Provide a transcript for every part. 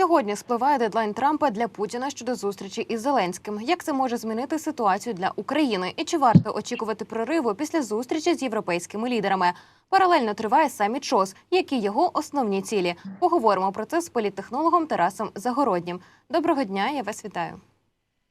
Сьогодні спливає дедлайн Трампа для Путіна щодо зустрічі із Зеленським. Як це може змінити ситуацію для України? І чи варто очікувати прориву після зустрічі з європейськими лідерами? Паралельно триває саміт ШОС. Які його основні цілі? Поговоримо про це з політтехнологом Тарасом Загороднім. Доброго дня, я вас вітаю.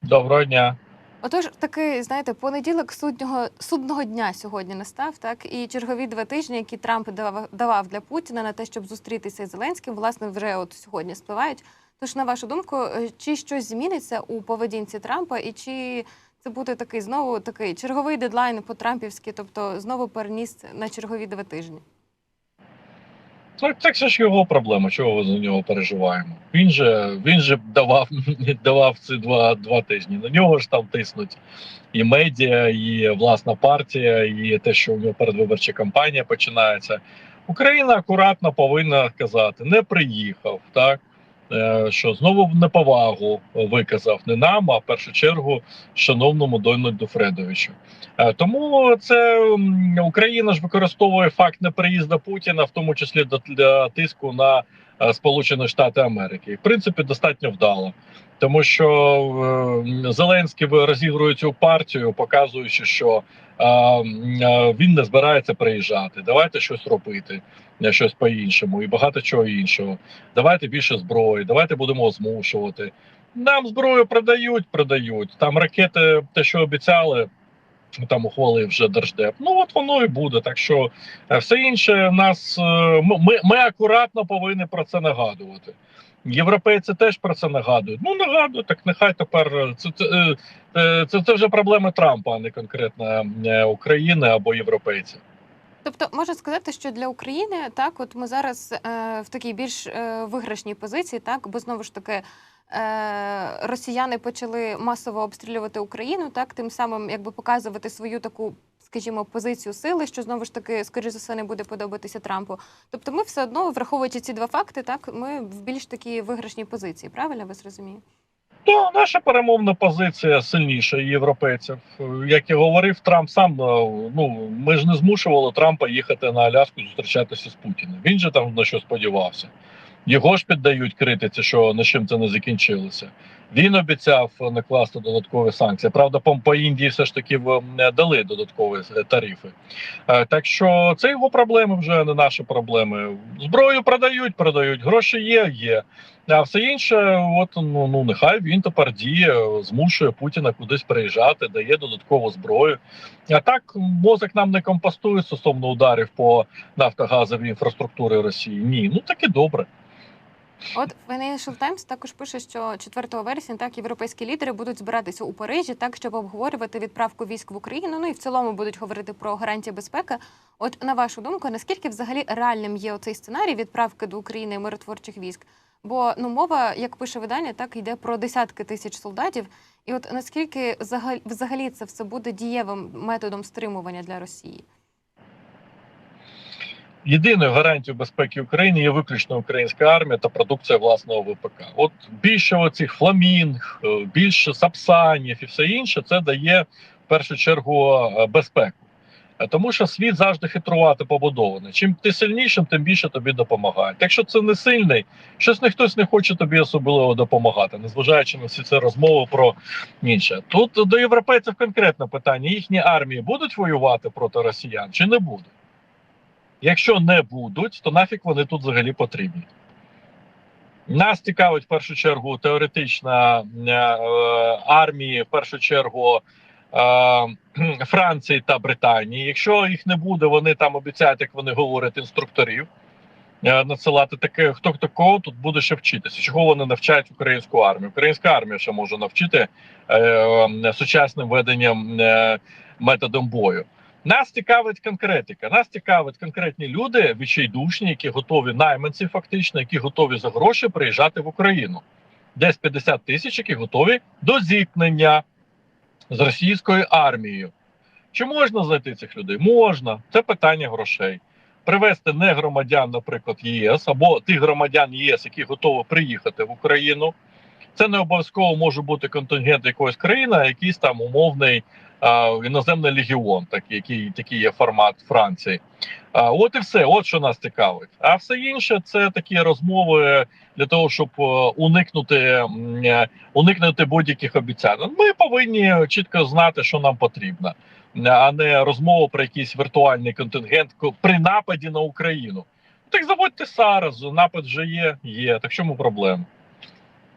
Доброго дня. Отож, такий, знаєте, понеділок суднього судного дня сьогодні настав, так і чергові два тижні, які Трамп давав, давав для Путіна на те, щоб зустрітися із Зеленським, власне, вже от сьогодні спливають. Тож, на вашу думку, е, чи щось зміниться у поведінці Трампа, і чи це буде такий знову такий черговий дедлайн по Трампівськи, тобто знову переніс на чергові два тижні? Так, так це ж його проблема. Чого ми за нього переживаємо? Він же він же давав давав ці два два тижні. На нього ж там тиснуть і медіа, і власна партія, і те, що у нього передвиборча кампанія починається. Україна акуратно повинна казати: не приїхав, так що знову неповагу виказав не нам, а в першу чергу шановному Дональду Фредовичу. Е, Тому це Україна ж використовує факт неприїзду Путіна, в тому числі для, тиску на е, Сполучені Штати Америки. В принципі, достатньо вдало. Тому що е, Зеленський розігрує цю партію, показуючи, що е, е, він не збирається приїжджати. Давайте щось робити, е, щось по-іншому, і багато чого іншого. Давайте більше зброї, давайте будемо змушувати. Нам зброю продають, продають. Там ракети, те, що обіцяли, там ухвалив вже держдеп. Ну от воно і буде. Так що е, все інше нас е, ми, ми акуратно повинні про це нагадувати. Європейці теж про це нагадують. Ну нагадують, так нехай тепер е, це це, це, це, вже проблеми Трампа, а не конкретно України або європейців. Тобто можна сказати, що для України так, от ми зараз е, в такій більш е, виграшній позиції, так, бо знову ж таки. Е, росіяни почали масово обстрілювати Україну, так тим самим якби показувати свою таку, скажімо, позицію сили, що знову ж таки, скоріш за все, не буде подобатися Трампу. Тобто, ми все одно, враховуючи ці два факти, так ми в більш такій виграшній позиції. Правильно ви зрозуміє? То наша перемовна позиція сильніша європейців. Як я говорив, Трамп сам ну ми ж не змушували Трампа їхати на Аляску зустрічатися з Путіним. Він же там на що сподівався. Його ж піддають критиці, що на чим це не закінчилося. Він обіцяв накласти додаткові санкції. Правда, по, Індії все ж таки не дали додаткові тарифи. Так що це його проблеми вже не наші проблеми. Зброю продають, продають, гроші є, є. А все інше, от ну ну нехай він тепер діє, змушує Путіна кудись приїжджати, дає додаткову зброю. А так мозок нам не компостує стосовно ударів по нафтогазовій інфраструктурі Росії. Ні, ну так і добре. От Financial Times також пише, що 4 вересня так європейські лідери будуть збиратися у Парижі, так щоб обговорювати відправку військ в Україну. Ну і в цілому будуть говорити про гарантії безпеки. От на вашу думку, наскільки взагалі реальним є оцей сценарій відправки до України миротворчих військ? Бо ну мова, як пише видання, так йде про десятки тисяч солдатів. І от наскільки взагалі це все буде дієвим методом стримування для Росії? Єдиною гарантією безпеки України є виключно українська армія та продукція власного ВПК. От більше оцих фламінг, більше сапсанів і все інше, це дає в першу чергу безпеку. Тому що світ завжди хитрувати побудований. Чим ти сильнішим, тим більше тобі допомагають. Якщо це не сильний, щось не хтось не хоче тобі особливо допомагати, незважаючи на всі ці розмови про інше. Тут до європейців конкретне питання: їхні армії будуть воювати проти росіян чи не будуть? Якщо не будуть, то нафіг вони тут взагалі потрібні. Нас цікавить в першу чергу теоретична е, армії, в першу чергу е, Франції та Британії. Якщо їх не буде, вони там обіцяють, як вони говорять, інструкторів е, надсилати таке, хто такого тут буде ще вчитися. Чого вони навчають українську армію? Українська армія ще може навчити е, сучасним веденням е, методом бою. Нас цікавить конкретика. Нас цікавить конкретні люди, відчайдушні, які готові найманці, фактично, які готові за гроші приїжджати в Україну. Десь 50 тисяч, які готові до зіткнення з російською армією. Чи можна знайти цих людей? Можна. Це питання грошей. Привезти не громадян, наприклад, ЄС або тих громадян ЄС, які готові приїхати в Україну. Це не обов'язково може бути контингент якоїсь країни, а якийсь там умовний іноземний легіон, такий, який такий є формат Франції. А, от і все, от що нас цікавить. А все інше це такі розмови для того, щоб е, уникнути е, уникнути будь-яких обіцянок. Ми повинні чітко знати, що нам потрібно, а не розмову про якийсь віртуальний контингент при нападі на Україну. Так заводьте зараз, напад вже є, є. Так чому проблема?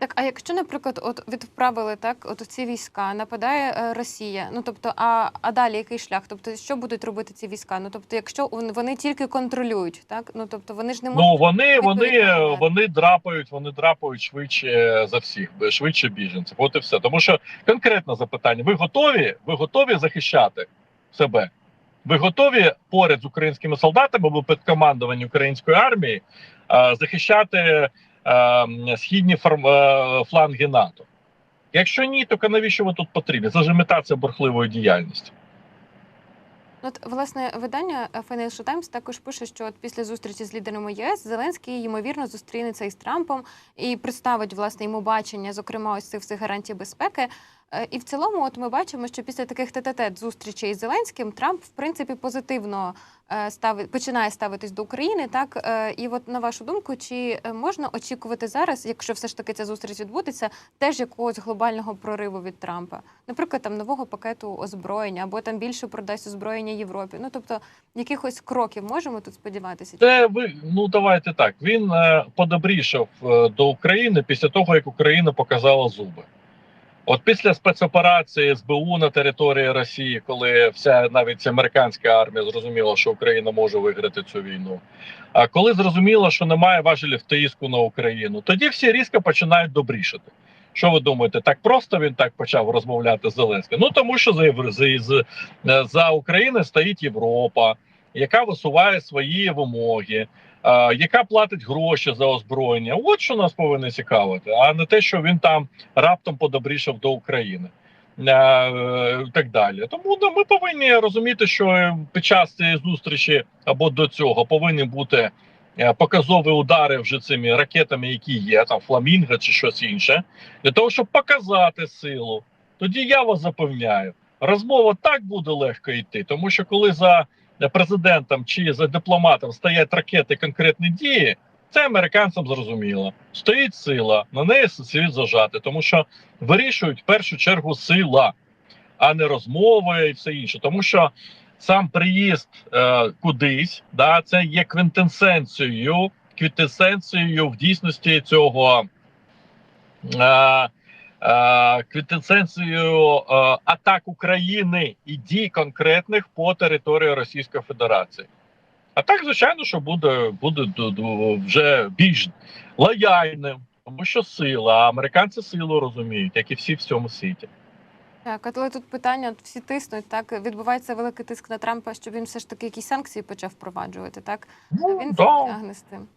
Так, а якщо, наприклад, от відправили так, от ці війська, нападає е, Росія, ну тобто, а, а далі який шлях? Тобто, що будуть робити ці війська? Ну тобто, якщо вони тільки контролюють, так ну тобто вони ж не можуть. Ну вони, вони, вони драпають, вони драпають швидше за всіх, швидше біженців. От і все. Тому що конкретне запитання: ви готові? Ви готові захищати себе? Ви готові поряд з українськими солдатами або під командуванням української армії захищати східні фарм- е, фланги НАТО? Якщо ні, то навіщо ви тут потрібні? Це ж імітація бурхливої діяльності. От власне видання е, Financial Times також пише, що от після зустрічі з лідерами ЄС Зеленський ймовірно зустрінеться із Трампом і представить власне йому бачення, зокрема ось цих гарантій безпеки. Е, І в цілому, от ми бачимо, що після таких тет-а-тет зустрічей із Зеленським Трамп в принципі позитивно е, ставить починає ставитись до України. Так Е, і от на вашу думку, чи можна очікувати зараз, якщо все ж таки ця зустріч відбудеться, теж якогось глобального прориву від Трампа, наприклад, там нового пакету озброєння або там більше продасть озброєння Європі. Ну тобто якихось кроків можемо тут сподіватися? Це ви ну давайте так. Він подобрішав до України після того, як Україна показала зуби. От після спецоперації СБУ на території Росії, коли вся навіть американська армія зрозуміла, що Україна може виграти цю війну. А коли зрозуміло, що немає важелів тиску на Україну, тоді всі різко починають добрішати. Що ви думаєте, так просто він так почав розмовляти з Зеленським? Ну тому що за, за, Україною стоїть Європа, яка висуває свої вимоги, яка платить гроші за озброєння. От що нас повинно цікавити, а не те, що він там раптом подобрішав до України. е, Так далі, тому ну, ми повинні розуміти, що е, під час цієї зустрічі або до цього повинні бути е, показові удари вже цими ракетами, які є, там фламінго чи щось інше, для того, щоб показати силу. Тоді я вас запевняю, розмова так буде легко йти, тому що коли за президентом чи за дипломатом стоять ракети конкретні дії, це американцям зрозуміло. Стоїть сила, на неї світ зажати, тому що вирішують в першу чергу сила, а не розмови і все інше. Тому що сам приїзд е, кудись, да, це є квінтесенцією, квінтесенцією в дійсності цього. Е, е, квінтесенцією е, атак України і дій конкретних по території Російської Федерації. А так, звичайно, що буде, буде вже більш лояльним, тому що сила, а американці силу розуміють, як і всі в цьому світі. Так, але тут питання всі тиснуть. Так відбувається великий тиск на Трампа, щоб він все ж таки якісь санкції почав впроваджувати. Так Ну, він да. тягне з тим.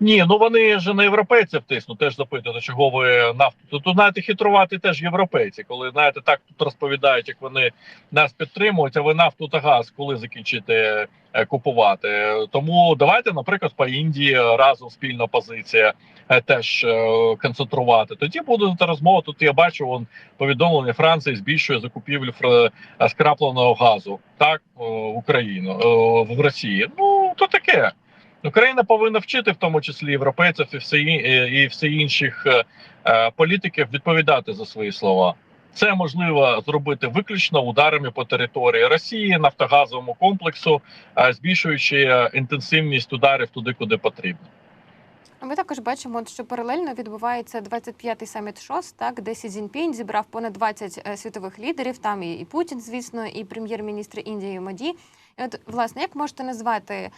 Ні, ну вони ж на європейців тиснуть, теж запитують, чого ви нафту. Тут, знаєте, хитрувати теж європейці, коли знаєте, так тут розповідають, як вони нас підтримують, а ви нафту та газ коли закінчите е, купувати. Тому давайте, наприклад, по Індії разом спільна позиція е, теж е, концентрувати. Тоді буде розмова. Тут я бачу вон повідомлення Франції збільшує закупівлю скрапленого газу так в Україну в Росії. Ну то таке. Україна повинна вчити, в тому числі європейців і всі і всі інших е, е, політиків відповідати за свої слова. Це можливо зробити виключно ударами по території Росії, нафтогазовому комплексу, е, збільшуючи інтенсивність ударів туди, куди потрібно. Ми також бачимо, що паралельно відбувається 25-й саміт ШОС, так де Сі Цзіньпінь зібрав понад 20 е, світових лідерів. Там і, Путін, звісно, і прем'єр-міністр Індії Моді. І от власне, як можете назвати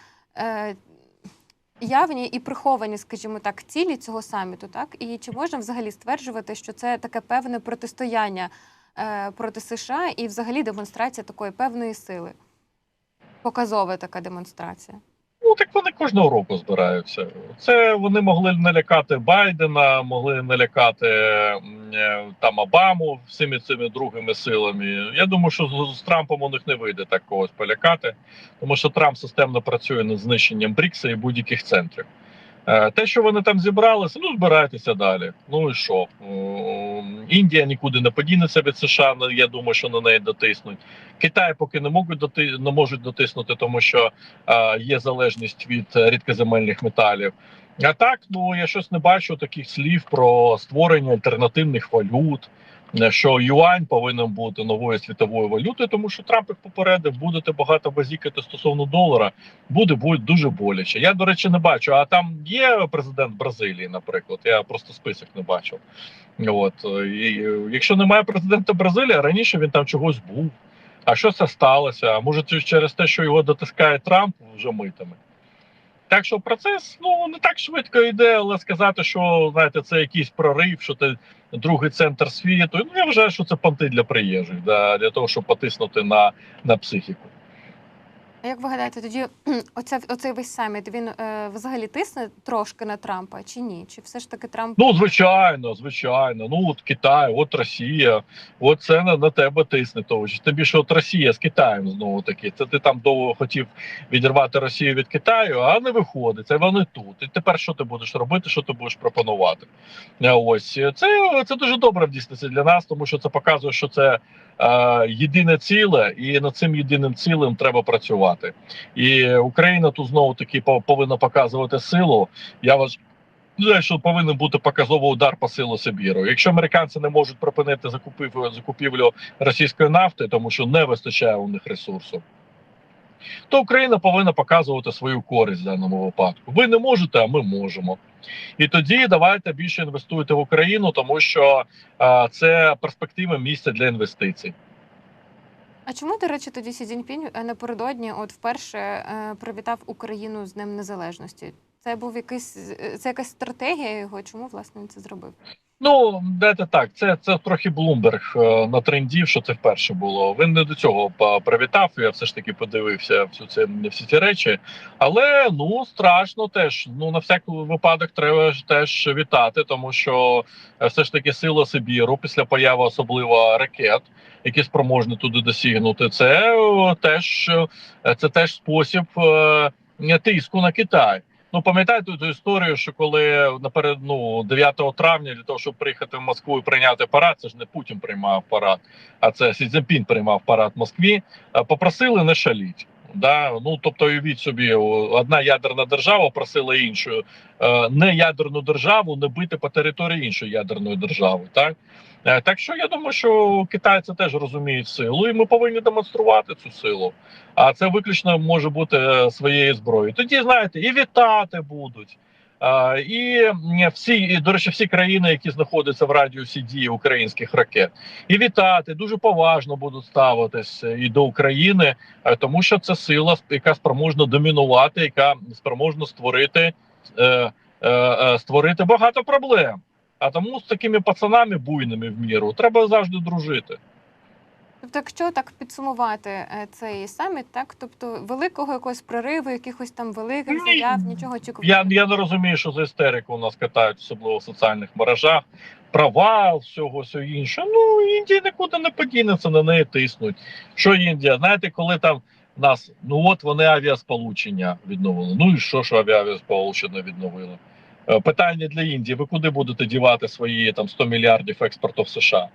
явні і приховані, скажімо так, цілі цього саміту, так і чи можна взагалі стверджувати, що це таке певне протистояння е, проти США і взагалі демонстрація такої певної сили? Показова така демонстрація. Так вони кожного року збираються. Це вони могли налякати Байдена, могли налякати е, там Обаму всіми цими другими силами. Я думаю, що з Трампом у них не вийде так когось полякати, тому що Трамп системно працює над знищенням Брікса і будь-яких центрів. Е, Те, що вони там зібралися, ну збирайтеся далі. Ну і що? Індія нікуди не подінеться від США. Я думаю, що на неї дотиснуть. Китай поки не можуть доти... не можуть дотиснути, тому що е, є залежність від рідкоземельних металів. А так, ну я щось не бачу таких слів про створення альтернативних валют. Е, Що юань повинен бути новою світовою валютою, тому що Трамп їх попередив, будете багато базікати стосовно долара, буде буде дуже боляче. Я до речі не бачу. А там є президент Бразилії, наприклад. Я просто список не бачив. От і, е, якщо немає президента Бразилії, раніше він там чогось був. А що це сталося? А може, через те, що його дотискає Трамп вже митами? Так що процес ну не так швидко йде, але сказати, що знаєте, це якийсь прорив, що це другий центр світу. Ну я вважаю, що це понти для приїжджих, да, для того, щоб потиснути на, на психіку. Як ви гадаєте, тоді оця, оцей весь саміт він е, взагалі тисне трошки на Трампа чи ні? Чи все ж таки Трамп Ну, звичайно, звичайно. Ну от Китай, от Росія, от це на, на тебе тисне. Того ж тим більше от Росія з Китаєм знову таки. Це ти там довго хотів відірвати Росію від Китаю, а не виходить. Це вони тут. І тепер що ти будеш робити? Що ти будеш пропонувати? Е, Ось це, це дуже добре в дійсності для нас, тому що це показує, що це єдине ціле, і над цим єдиним цілем треба працювати. І Україна тут знову таки пов- повинна показувати силу. Я вас що повинен бути показовий удар по силу Сибіру. Якщо американці не можуть припинити закупів, закупівлю російської нафти, тому що не вистачає у них ресурсу, то Україна повинна показувати свою користь в даному випадку. Ви не можете, а ми можемо. І тоді давайте більше інвестуйте в Україну, тому що е, це перспективне місце для інвестицій. А чому, до речі, тоді Сі Цзіньпінь е, напередодні от вперше е, привітав Україну з Днем Незалежності? Це був якийсь е, це якась стратегія його? Чому власне він це зробив? Ну, дайте так, це, це трохи Блумберг е, натрендів, що це вперше було. Він не до цього привітав. Я все ж таки подивився всю це всі ці речі. Але ну страшно теж. Ну на всякий випадок треба ж теж вітати, тому що е, все ж таки сила Сибіру після появи особливо ракет, які спроможні туди досягнути. Це е, теж е, це теж спосіб тиску на Китай. Ну, пам'ятаєте ту історію, що коли наперед ну 9 травня для того, щоб приїхати в Москву і прийняти парад, це ж не Путін приймав парад, а це Сі Цзіньпін приймав парад в Москві. е, Попросили не шаліть. Да? Ну тобто, уявіть собі, одна ядерна держава просила іншу е, не ядерну державу не бити по території іншої ядерної держави. Так так що я думаю, що китайці теж розуміють силу, і ми повинні демонструвати цю силу. А це виключно може бути е, своєю зброєю. Тоді знаєте, і вітати будуть. А, і всі, і, до речі, всі країни, які знаходяться в радіусі дії українських ракет, і вітати дуже поважно будуть ставитись і до України, е, тому що це сила, яка спроможна домінувати, яка спроможна створити, е, е, е, створити багато проблем. А тому з такими пацанами буйними в міру треба завжди дружити. Тобто, якщо так підсумувати е, цей саміт, так тобто великого якогось прориву, якихось там великих Ні. заяв, нічого очікувати. Я, я не розумію, що за істерику у нас катають, особливо в соціальних мережах. Провал, всього всього інше. Ну Індія нікуди не подінеться, на неї тиснуть. Що Індія? Знаєте, коли там нас, ну от вони авіасполучення відновили. Ну і що, що авіасполучення відновили? Е, Питання для Індії: ви куди будете дівати свої там 100 мільярдів експорту в США?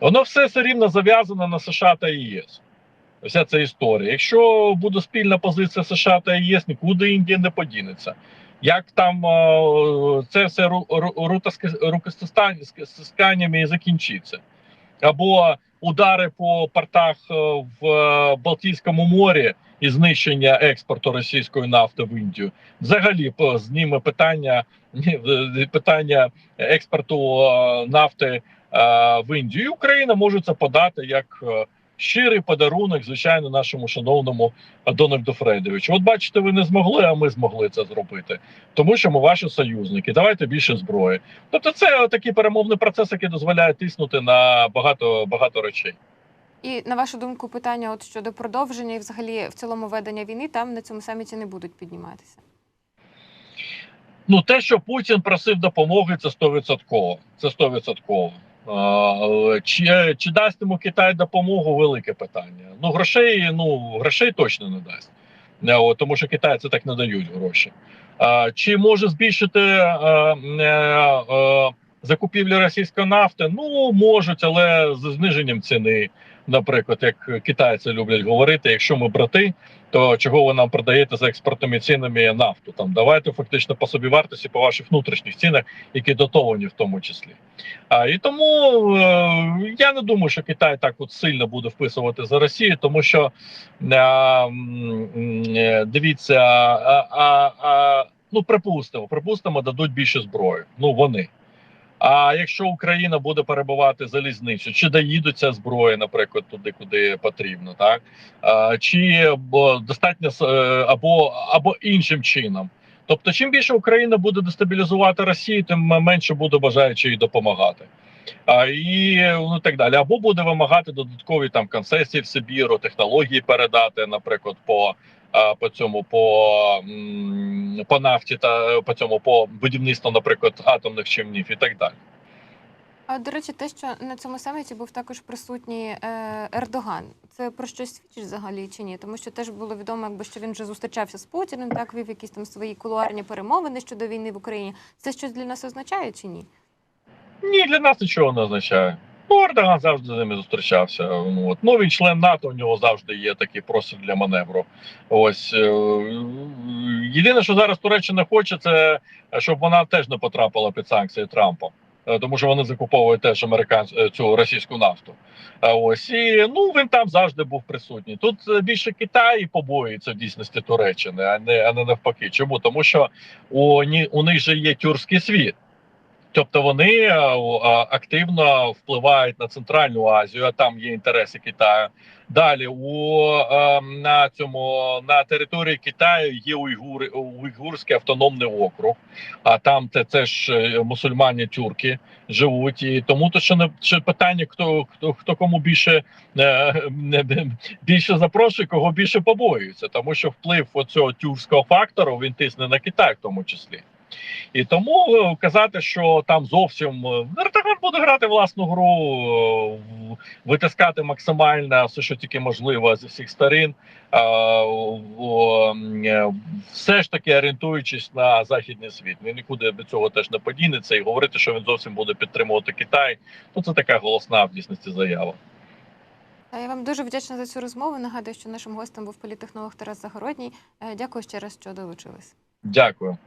Воно все все рівно зав'язано на США та ЄС. Вся ця історія. Якщо буде спільна позиція США та ЄС, нікуди Індія не подінеться. Як там е, це все ру- ру- рукостисканнями і закінчиться? Або удари по портах е, в Балтійському морі і знищення експорту російської нафти в Індію. Взагалі зніме питання, питання експорту е, нафти е, в Індію. Україна може це подати як е, щирий подарунок, звичайно, нашому шановному Дональду Фредовичу. От бачите, ви не змогли, а ми змогли це зробити, тому що ми ваші союзники. Давайте більше зброї. Тобто, це такий перемовний процес, який дозволяє тиснути на багато багато речей. І на вашу думку, питання от щодо продовження і взагалі в цілому ведення війни там на цьому саміті не будуть підніматися. Ну, те, що Путін просив допомоги, це 100%. Це 100%. А, Чи, чи дасть йому Китай допомогу? Велике питання. Ну, грошей, ну, грошей точно не дасть. Е, от, тому що китайці так не дають гроші. А, чи може збільшити е, е, е, закупівлі російської нафти? Ну можуть, але з зниженням ціни. Наприклад, як китайці люблять говорити, якщо ми брати, то чого ви нам продаєте за експортними цінами нафту? Там давайте фактично по собі вартості по ваших внутрішніх цінах, які дотовані в тому числі. А і тому е, я не думаю, що Китай так от сильно буде вписувати за Росію, тому що е, е, дивіться, а, а, а, ну припустимо, припустимо, дадуть більше зброї. Ну вони. А якщо Україна буде перебувати залізницю, чи доїдуться зброї, наприклад, туди, куди потрібно, так чи достатньо е, або або іншим чином. Тобто, чим більше Україна буде дестабілізувати Росію, тим менше буде бажаючи їй допомагати. А, і ну так далі, або буде вимагати додаткові там концесії в Сибіру, технології передати, наприклад, по, по цьому по, по нафті та по цьому по будівництву, наприклад, атомних човнів і так далі. А до речі, те, що на цьому саміті був також присутній е, Ердоган, це про щось свідчить взагалі чи ні? Тому що теж було відомо, якби що він вже зустрічався з Путіним, так вів якісь там свої кулуарні перемовини щодо війни в Україні. Це щось для нас означає чи ні? Ні, для нас нічого не означає. Ердоган завжди з ними зустрічався. От. ну він член НАТО, у нього завжди є такий простір для маневру. Ось е, єдине, що зараз Туреччина хоче, це щоб вона теж не потрапила під санкції Трампа. Е, Тому що вони закуповують теж американську е, цю російську нафту. Ось і ну він там завжди був присутній. Тут е, більше Китай побоюється в дійсності Туреччини, а не а не навпаки. Чому? Тому що у, у них же є тюркський світ. Тобто вони е, активно впливають на Центральну Азію, а там є інтереси Китаю. Далі у е, на цьому на території Китаю є уйгури, уйгурський автономний округ, а там це, це ж е, мусульмані тюрки живуть. І тому то що не що питання, хто хто хто кому більше е, не- більше запрошує, кого більше побоюється, тому що вплив оцього тюркського фактору він тисне на Китай, в тому числі. І тому е, казати, що там зовсім е, буде грати власну гру, е, витискати максимально все, що тільки можливо зі всіх сторін, е, все ж таки орієнтуючись на західний світ. Він нікуди від цього теж не подінеться і говорити, що він зовсім буде підтримувати Китай. Ну це така голосна в дійсності заява. Я вам дуже вдячна за цю розмову. Нагадую, що нашим гостем був політтехнолог Тарас Загородній. Дякую ще раз, що долучились. Дякую.